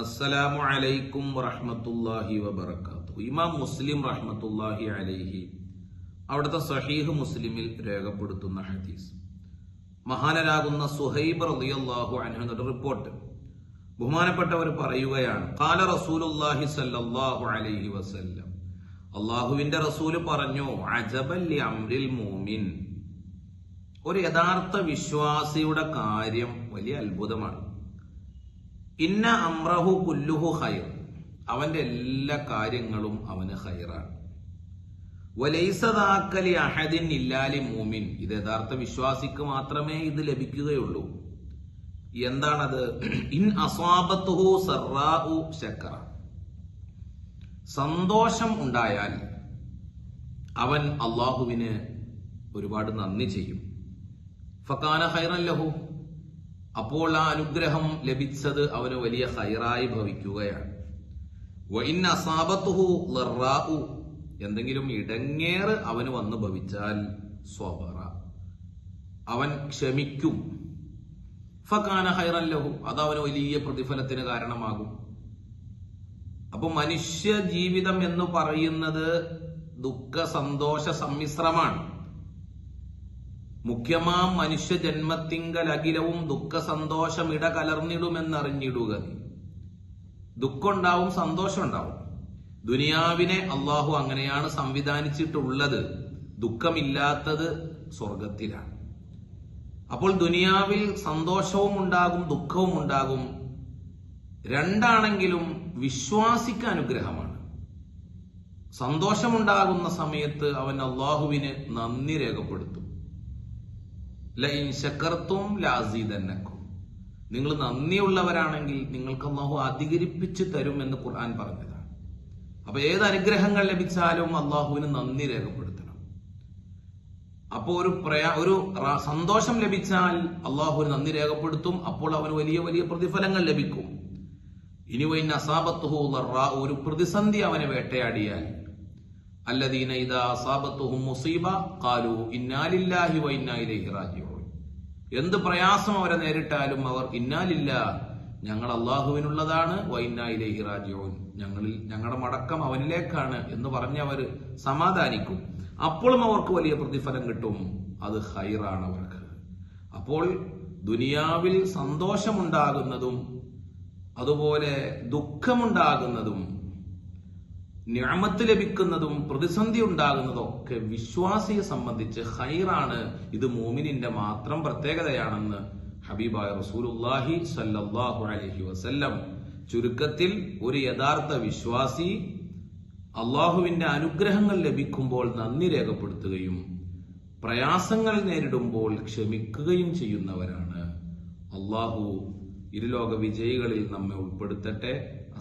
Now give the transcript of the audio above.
അസ്സലാമു അലൈക്കും വറഹ്മത്തുള്ളാഹി വബറകാതുഹു. ഇമാം മുസ്ലിം റഹ്മത്തുള്ളാഹി അലൈഹി അവിടുത്തെ സഹീഹ് മുസ്ലിമിൽ രേഖപ്പെടുത്തുന്ന ഹദീസ്. മഹാനരാകുന്ന സുഹൈബ് റളിയല്ലാഹു അൻഹു റിപ്പോർട്ട്. ബഹുമാനപ്പെട്ടവർ പറയുകയാണ് ഖാല റസൂലുള്ളാഹി സല്ലല്ലാഹു അലൈഹി വസല്ലം. അള്ളാഹുവിന്റെ റസൂൽ പറഞ്ഞു അജബല്ലി അംരിൽ മൂമിൻ ഒരു യഥാർത്ഥ വിശ്വാസിയുടെ കാര്യം വലിയ അത്ഭുതമാണ്. ഇന്ന അമ്രഹു കുല്ലുഹു ഹൈർ അവന്റെ എല്ലാ കാര്യങ്ങളും അവന് ഹൈറാണ് ഒലൈസദാക്കലി അഹദിൻ ഇല്ലാലി മൂമിൻ. ഇത് യഥാർത്ഥ വിശ്വാസിക്ക് മാത്രമേ ഇത് ലഭിക്കുകയുള്ളൂ. എന്താണത്? ഇൻ അസ്വാബത്തുഹു സറാഉ ശക്കറ. സന്തോഷം ഉണ്ടായാൽ അവൻ അള്ളാഹുവിന് ഒരുപാട് നന്ദി ചെയ്യും. ഫക്കാന ഹൈറൻ ലഹു. അപ്പോൾ ആ അനുഗ്രഹം ലഭിച്ചത് അവന് വലിയ ഹൈറായി ഭവിക്കുകയാണ്. എന്തെങ്കിലും ഇടങ്ങേറ് അവന് വന്ന് ഭവിച്ചാൽ സ്വബറ. അവൻ ക്ഷമിക്കും. ഫക്കാന ഹൈറല്ലഹു ലഹു. അത് അവന് വലിയ പ്രതിഫലത്തിന് കാരണമാകും. അപ്പൊ മനുഷ്യ ജീവിതം എന്ന് പറയുന്നത് ദുഃഖ സന്തോഷ സമ്മിശ്രമാണ്. മുഖ്യമാം മനുഷ്യ ജന്മത്തിങ്കൽ അഖിലവും ദുഃഖ സന്തോഷം ഇടകലർന്നിടുമെന്നറിഞ്ഞിടുക. നീ ദുഃഖമുണ്ടാവും സന്തോഷം ഉണ്ടാവും ദുനിയാവിനെ അള്ളാഹു അങ്ങനെയാണ് സംവിധാനിച്ചിട്ടുള്ളത്. ദുഃഖമില്ലാത്തത് സ്വർഗത്തിലാണ് അപ്പോൾ ദുനിയാവിൽ സന്തോഷവും ഉണ്ടാകും ദുഃഖവും ഉണ്ടാകും രണ്ടാണെങ്കിലും വിശ്വാസിക്ക് അനുഗ്രഹമാണ്. സന്തോഷമുണ്ടാകുന്ന സമയത്ത് അവൻ അള്ളാഹുവിന് നന്ദി രേഖപ്പെടുത്തും. ലൈൻ ശക്കർത്തും ലാസീതന്നക്കും നിങ്ങൾ നന്ദിയുള്ളവരാണെങ്കിൽ നിങ്ങൾക്ക് അള്ളാഹു അധികരിപ്പിച്ച് തരും എന്ന് ഖുർആൻ പറഞ്ഞതാണ്. അപ്പൊ ഏത് അനുഗ്രഹങ്ങൾ ലഭിച്ചാലും അള്ളാഹുവിന് നന്ദി രേഖപ്പെടുത്തണം. അപ്പോൾ ഒരു പ്രയാ ഒരു സന്തോഷം ലഭിച്ചാൽ അള്ളാഹുവിന് നന്ദി രേഖപ്പെടുത്തും. അപ്പോൾ അവന് വലിയ വലിയ പ്രതിഫലങ്ങൾ ലഭിക്കും. ഇനി വൈ നസാബത്ത് ലറാ ഒരു പ്രതിസന്ധി അവനെ വേട്ടയാടിയാൽ അല്ലദീന ഇദാ മുസീബ ഖാലു ഇന്നാലില്ലാഹി വ ഇന്നാ ഇലൈഹി റാജിഊൻ. എന്ത് പ്രയാസം അവരെ നേരിട്ടാലും അവർ ഇന്നാലില്ല ഞങ്ങൾ അള്ളാഹുവിനുള്ളതാണ് വ ഇന്നാ ഇലൈഹി റാജിഊൻ. ഞങ്ങളിൽ ഞങ്ങളുടെ മടക്കം അവനിലേക്കാണ് എന്ന് പറഞ്ഞ് അവർ സമാധാനിക്കും. അപ്പോഴും അവർക്ക് വലിയ പ്രതിഫലം കിട്ടും. അത് ഹൈറാണ് അവർക്ക്. അപ്പോൾ ദുനിയാവിൽ സന്തോഷമുണ്ടാകുന്നതും അതുപോലെ ദുഃഖമുണ്ടാകുന്നതും ഞാമത്ത് ലഭിക്കുന്നതും പ്രതിസന്ധി ഉണ്ടാകുന്നതും ഒക്കെ വിശ്വാസിയെ സംബന്ധിച്ച് ഹൈറാണ് ഇത് മോമിനിന്റെ മാത്രം പ്രത്യേകതയാണെന്ന് ഹബീബായ റസൂലുല്ലാഹി സല്ലാഹു അലഹി വസല്ലം. ചുരുക്കത്തിൽ ഒരു യഥാർത്ഥ വിശ്വാസി അള്ളാഹുവിന്റെ അനുഗ്രഹങ്ങൾ ലഭിക്കുമ്പോൾ നന്ദി രേഖപ്പെടുത്തുകയും പ്രയാസങ്ങൾ നേരിടുമ്പോൾ ക്ഷമിക്കുകയും ചെയ്യുന്നവരാണ്. അള്ളാഹു ഇരുലോക വിജയികളിൽ നമ്മെ ഉൾപ്പെടുത്തട്ടെ.